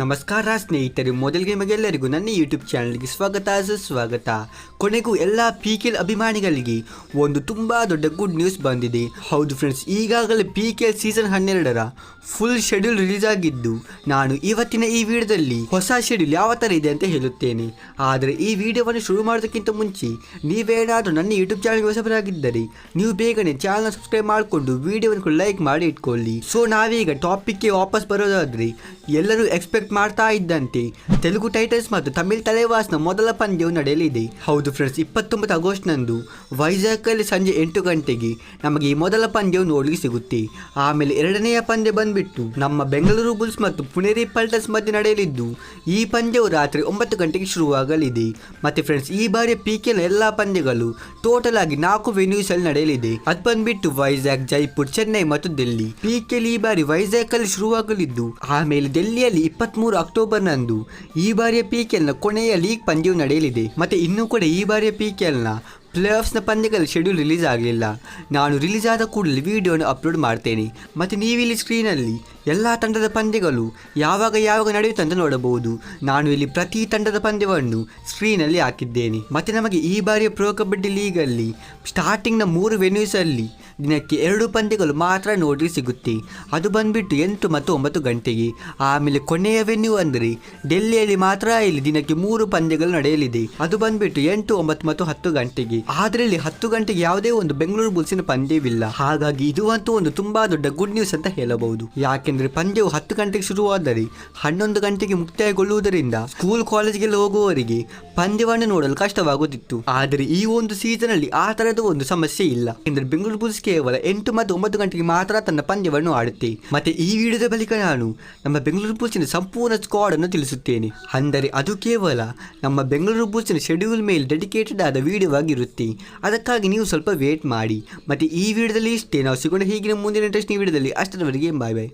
ನಮಸ್ಕಾರ ಸ್ನೇಹಿತರೆ ಮೊದಲಿಗೆ ನಿಮಗೆಲ್ಲರಿಗೂ ನನ್ನ ಯೂಟ್ಯೂಬ್ ಚಾನಲ್ಗೆ ಸ್ವಾಗತ, ಸುಸ್ವಾಗತ. ಕೊನೆಗೂ ಎಲ್ಲ ಪಿ ಕೆ ಎಲ್ ಅಭಿಮಾನಿಗಳಿಗೆ ಒಂದು ತುಂಬ ದೊಡ್ಡ ಗುಡ್ ನ್ಯೂಸ್ ಬಂದಿದೆ. ಹೌದು ಫ್ರೆಂಡ್ಸ್ ಈಗಾಗಲೇ ಪಿ ಕೆ ಎಲ್ ಸೀಸನ್ ಹನ್ನೆರಡರ ಫುಲ್ ಶೆಡ್ಯೂಲ್ ರಿಲೀಸ್ ಆಗಿದ್ದು, ನಾನು ಇವತ್ತಿನ ಈ ವಿಡಿಯೋದಲ್ಲಿ ಹೊಸ ಶೆಡ್ಯೂಲ್ ಯಾವ ಥರ ಇದೆ ಅಂತ ಹೇಳುತ್ತೇನೆ. ಆದರೆ ಈ ವಿಡಿಯೋವನ್ನು ಶುರು ಮಾಡೋದಕ್ಕಿಂತ ಮುಂಚೆ, ನೀವೇನಾದರೂ ನನ್ನ ಯೂಟ್ಯೂಬ್ ಚಾನಲ್ಗೆ ಹೊಸಬರಾಗಿದ್ದರೆ ನೀವು ಬೇಗನೆ ಚಾನಲ್ ಸಬ್ಸ್ಕ್ರೈಬ್ ಮಾಡಿಕೊಂಡು ವಿಡಿಯೋವನ್ನು ಲೈಕ್ ಮಾಡಿ ಇಟ್ಕೊಳ್ಳಿ. ಸೊ ನಾವೀಗ ಟಾಪಿಕ್ಗೆ ವಾಪಸ್ ಬರೋದಾದರೆ, ಎಲ್ಲರೂ ಎಕ್ಸ್ಪೆಕ್ಟ್ ಮಾಡ್ತಾ ಇದ್ದಂತೆ. ತೆಲುಗು ಟೈಟಲ್ಸ್ ಮತ್ತು ತಮಿಳ್ ತಲೆವಾಸ್ನ ಮೊದಲ ಪಂದ್ಯವು ನಡೆಯಲಿದೆ. ಹೌದು ಫ್ರೆಂಡ್ಸ್ ಇಪ್ಪತ್ತೊಂಬತ್ತು ಆಗಸ್ಟ್ನಂದು ವೈಜಾಗ್ನಲ್ಲಿ ಸಂಜೆ ಎಂಟು ಗಂಟೆಗೆ ನಮಗೆ ಈ ಮೊದಲ ಪಂದ್ಯವು ನೋಡಲಿಕ್ಕೆ ಸಿಗುತ್ತೆ. ಆಮೇಲೆ ಎರಡನೆಯ ಪಂದ್ಯ ಬಂದ್ಬಿಟ್ಟು ನಮ್ಮ ಬೆಂಗಳೂರು ಬುಲ್ಸ್ ಮತ್ತು ಪುಣೇರಿ ಪಲ್ಟನ್ಸ್ ಮಧ್ಯೆ ನಡೆಯಲಿದ್ದು, ಈ ಪಂದ್ಯವು ರಾತ್ರಿ ಒಂಬತ್ತು ಗಂಟೆಗೆ ಶುರುವಾಗಲಿದೆ. ಮತ್ತೆ ಫ್ರೆಂಡ್ಸ್ ಈ ಬಾರಿ ಪಿ ಕೆನ ಎಲ್ಲ ಪಂದ್ಯಗಳು ಟೋಟಲ್ ಆಗಿ ನಾಲ್ಕು ವೆನ್ಯೂಸ್ ಅಲ್ಲಿ ನಡೆಯಲಿದೆ. ಅದು ಬಂದ್ಬಿಟ್ಟು ವೈಜಾಗ್, ಜೈಪುರ್, ಚೆನ್ನೈ ಮತ್ತು ಡೆಲ್ಲಿ ಪಿ ಕೆಲ್ ಈ ಬಾರಿ ವೈಜಾಗ್ ಅಲ್ಲಿ ಶುರುವಾಗಲಿದ್ದು, ಆಮೇಲೆ ಡೆಲ್ಲಿಯಲ್ಲಿ ಇಪ್ಪತ್ಮೂರು ಅಕ್ಟೋಬರ್ ನಂದು ಈ ಬಾರಿಯ ಪಿ ಕೆ ಎಲ್ನ ಕೊನೆಯ ಲೀಗ್ ಪಂದ್ಯವು ನಡೆಯಲಿದೆ. ಮತ್ತು ಇನ್ನೂ ಕೂಡ ಈ ಬಾರಿಯ ಪಿ ಕೆಲ್ನ ಪ್ಲೇ ಆಫ್ಸ್ನ ಪಂದ್ಯಗಳ ಶೆಡ್ಯೂಲ್ ರಿಲೀಸ್ ಆಗಲಿಲ್ಲ. ನಾನು ರಿಲೀಸ್ ಆದ ಕೂಡಲೇ ವಿಡಿಯೋನ ಅಪ್ಲೋಡ್ ಮಾಡ್ತೇನೆ. ಮತ್ತು ನೀವಿಲ್ಲಿ ಸ್ಕ್ರೀನಲ್ಲಿ ಎಲ್ಲ ತಂಡದ ಪಂದ್ಯಗಳು ಯಾವಾಗ ಯಾವಾಗ ನಡೆಯುತ್ತೆ ಅಂತ ನೋಡಬಹುದು. ನಾನು ಇಲ್ಲಿ ಪ್ರತಿ ತಂಡದ ಪಂದ್ಯವನ್ನು ಸ್ಕ್ರೀನಲ್ಲಿ ಹಾಕಿದ್ದೇನೆ. ಮತ್ತು ನಮಗೆ ಈ ಬಾರಿಯ ಪ್ರೋ ಕಬಡ್ಡಿ ಲೀಗಲ್ಲಿ ಸ್ಟಾರ್ಟಿಂಗ್ನ ಮೂರು ವೆನ್ಯೂಸಲ್ಲಿ ದಿನಕ್ಕೆ ಎರಡು ಪಂದ್ಯಗಳು ಮಾತ್ರ ನೋಡಲಿ ಸಿಗುತ್ತೆ. ಅದು ಬಂದ್ಬಿಟ್ಟು ಎಂಟು ಮತ್ತು ಒಂಬತ್ತು ಗಂಟೆಗೆ. ಆಮೇಲೆ ಕೊನೆಯ ವೆನ್ಯೂ ಅಂದರೆ ಡೆಲ್ಲಿಯಲ್ಲಿ ಮಾತ್ರ ಇಲ್ಲಿ ದಿನಕ್ಕೆ ಮೂರು ಪಂದ್ಯಗಳು ನಡೆಯಲಿದೆ. ಅದು ಬಂದ್ಬಿಟ್ಟು ಎಂಟು, ಒಂಬತ್ತು ಮತ್ತು ಹತ್ತು ಗಂಟೆಗೆ. ಆದರೆ ಇಲ್ಲಿ ಹತ್ತು ಗಂಟೆಗೆ ಯಾವುದೇ ಒಂದು ಬೆಂಗಳೂರು ಬುಲ್ಸಿನ ಪಂದ್ಯವಿಲ್ಲ. ಹಾಗಾಗಿ ಇದು ಅಂತೂ ಒಂದು ತುಂಬಾ ದೊಡ್ಡ ಗುಡ್ ನ್ಯೂಸ್ ಅಂತ ಹೇಳಬಹುದು. ಯಾಕೆಂದರೆ ಪಂದ್ಯವು ಹತ್ತು ಗಂಟೆಗೆ ಶುರುವಾದರೆ ಹನ್ನೊಂದು ಗಂಟೆಗೆ ಮುಕ್ತಾಯಗೊಳ್ಳುವುದರಿಂದ ಸ್ಕೂಲ್, ಕಾಲೇಜ್ಗೆಲ್ಲ ಹೋಗುವವರಿಗೆ ಪಂದ್ಯವನ್ನು ನೋಡಲು ಕಷ್ಟವಾಗುತ್ತಿತ್ತು. ಆದರೆ ಈ ಒಂದು ಸೀಸನ್ ಅಲ್ಲಿ ಆ ತರದ ಒಂದು ಸಮಸ್ಯೆ ಇಲ್ಲ. ಏಕೆಂದರೆ ಬೆಂಗಳೂರು ಬುಲ್ಸ್ ಕೇವಲ ಎಂಟು ಮತ್ತು ಒಂಬತ್ತು ಗಂಟೆಗೆ ಮಾತ್ರ ತನ್ನ ಪಂದ್ಯವನ್ನು ಆಡುತ್ತೆ. ಮತ್ತೆ ಈ ವಿಡಿಯೋದ ಬಳಿಕ ನಾನು ನಮ್ಮ ಬೆಂಗಳೂರು ಬುಲ್ಸಿನ ಸಂಪೂರ್ಣ ಸ್ಕ್ವಾಡ್ ಅನ್ನು ತಿಳಿಸುತ್ತೇನೆ. ಅಂದರೆ ಅದು ಕೇವಲ ನಮ್ಮ ಬೆಂಗಳೂರು ಬುಲ್ಸಿನ ಶೆಡ್ಯೂಲ್ ಮೇಲೆ ಡೆಡಿಕೇಟೆಡ್ ಆದ ವಿಡಿಯೋ ಆಗಿರುತ್ತೆ. ಅದಕ್ಕಾಗಿ ನೀವು ಸ್ವಲ್ಪ ವೇಟ್ ಮಾಡಿ. ಮತ್ತೆ ಈ ವಿಡಿಯೋದಲ್ಲಿ ಇಷ್ಟೇ. ನಾವು ಸಿಗೋಣ ಹೀಗಿನ ಮುಂದಿನ ಟೆಸ್ಟ್ ವಿಡಿಯೋದಲ್ಲಿ ಅಷ್ಟರವರೆಗೆ ಬಾಯ್ ಬಾಯ್